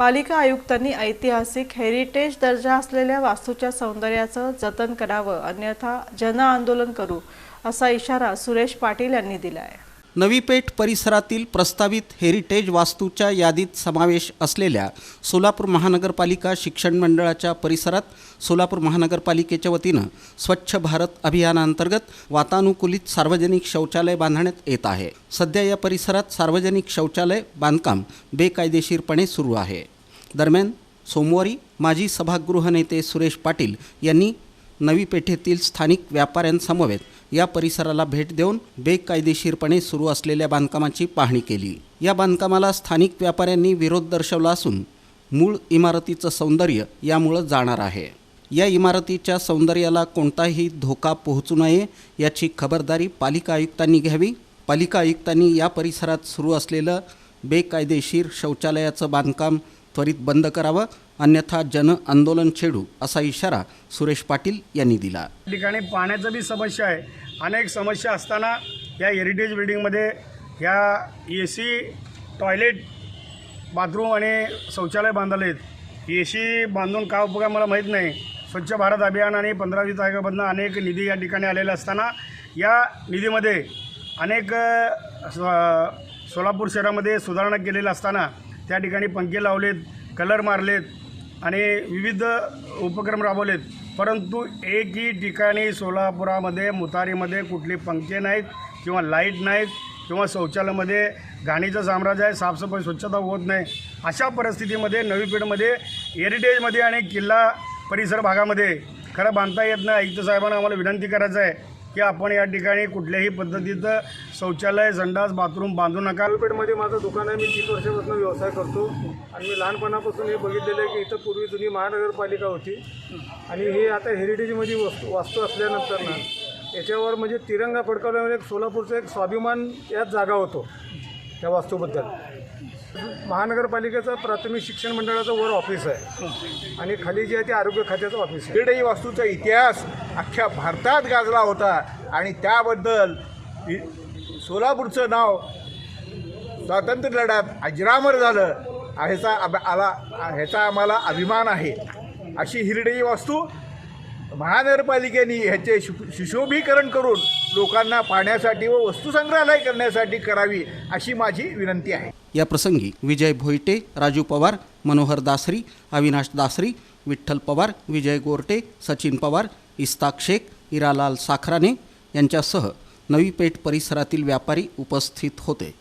पालिका आयुक्तांनी ऐतिहासिक हेरिटेज दर्जा असलेल्या वास्तूच्या सौंदर्याचं जतन करावं अन्यथा जनआंदोलन करू असा इशारा सुरेश पाटील यांनी दिला आहे नवीपेठ परिसरातील प्रस्तावित हेरिटेज वास्तूच्या यादीत समावेश असलेल्या सोलापूर महानगरपालिका शिक्षण मंडळाच्या परिसरात सोलापूर महानगरपालिकेच्या वतीनं स्वच्छ भारत अभियानांतर्गत वातानुकूलित सार्वजनिक शौचालय बांधण्यात येत आहे. सध्या या परिसरात सार्वजनिक शौचालय बांधकाम बेकायदेशीरपणे सुरू आहे. दरम्यान सोमवारी माजी सभागृह नेते सुरेश पाटील यांनी नवी पेठेतील स्थानिक व्यापाऱ्यांसमवेत या परिसराला भेट देऊन बेकायदेशीरपणे सुरू असलेल्या बांधकामाची पाहणी केली. या बांधकामाला स्थानिक व्यापाऱ्यांनी विरोध दर्शवला असून मूळ इमारतीचं सौंदर्य यामुळं जाणार आहे. या इमारतीच्या सौंदर्याला कोणताही धोका पोहोचू नये याची खबरदारी पालिका आयुक्तांनी घ्यावी. पालिका आयुक्तांनी या परिसरात सुरू असलेलं बेकायदेशीर शौचालयाचं बांधकाम त्वरित बंद करावं अन्यथा जन आंदोलन छेडू असा इशारा सुरेश पाटील यांनी दिला. ठिकाणी पाण्याचं बी समस्या आहे. अनेक समस्या असताना या हेरिटेज बिल्डिंगमध्ये ह्या ए सी टॉयलेट बाथरूम आणि शौचालय बांधलेत ए सी बांधून का उपयोग मला माहीत नाही. स्वच्छ भारत अभियान आणि पंधरा वीस तारखेमधनं अनेक निधी या ठिकाणी आलेले असताना या निधीमध्ये अनेक सोलापूर शहरामध्ये सुधारणा केलेल्या असताना त्या ठिकाणी पंखे लावलेत कलर मारलेत आणि विविध उपक्रम राबवलेत. परंतु एकही ठिकाणी सोलापुरामध्ये मुतारीमध्ये कुठले पंखे नाहीत किंवा लाइट नाहीत किंवा शौचालयामध्ये घाणीचं साम्राज्य आहे साफसफाई स्वच्छता होत नाही. अशा परिस्थितीमध्ये नवी पेठमध्ये हेरिटेजमध्ये आणि किल्ला परिसर भागामध्ये खरं बांधता येत नाही. आयुक्त साहेबांना आम्हाला विनंती करायचं आहे. की आपण या ठिकाणी कुठल्याही पद्धतीचं शौचालय संडास बाथरूम बांधू नका. पेठमध्ये माझं दुकान आहे. मी तीस वर्षापासून व्यवसाय करतो. आणि मी लहानपणापासून हे बघितलेलं आहे की इथं पूर्वी जुनी महानगरपालिका होती. आणि हे आता हेरिटेजमध्ये वस्तू वास्तू असल्यानंतर ना याच्यावर म्हणजे तिरंगा फडकावल्यामुळे एक सोलापूरचं एक स्वाभिमान यात जागा होतो. त्या वास्तूबद्दल. महानगरपालिकेचं प्राथमिक शिक्षण मंडळाचं वर ऑफिस आहे. आणि खाली जे आहे ते आरोग्य खात्याचं ऑफिस आहे. क्रीडा वास्तूचा इतिहास अख्ख्या भारतात गाजला होता. आणि त्याबद्दल सोलापूरचं नाव स्वातंत्र्य लढ्यात अजरामर झालं ह्याचा अभ आला ह्याचा आम्हाला अभिमान आहे. अशी हिरडेई वास्तू महानगरपालिकेने ह्याचे शु सुशोभीकरण करून लोकांना पाहण्यासाठी व वस्तुसंग्रहालय करण्यासाठी करावी अशी माझी विनंती आहे. या प्रसंगी विजय भोईटे राजू पवार मनोहर दासरी अविनाश दासरी विठ्ठल पवार विजय गोरटे सचिन पवार इस्ताक शेख इरालाल साखराने यांच्यासह नवी पेठ परिसरातील व्यापारी उपस्थित होते.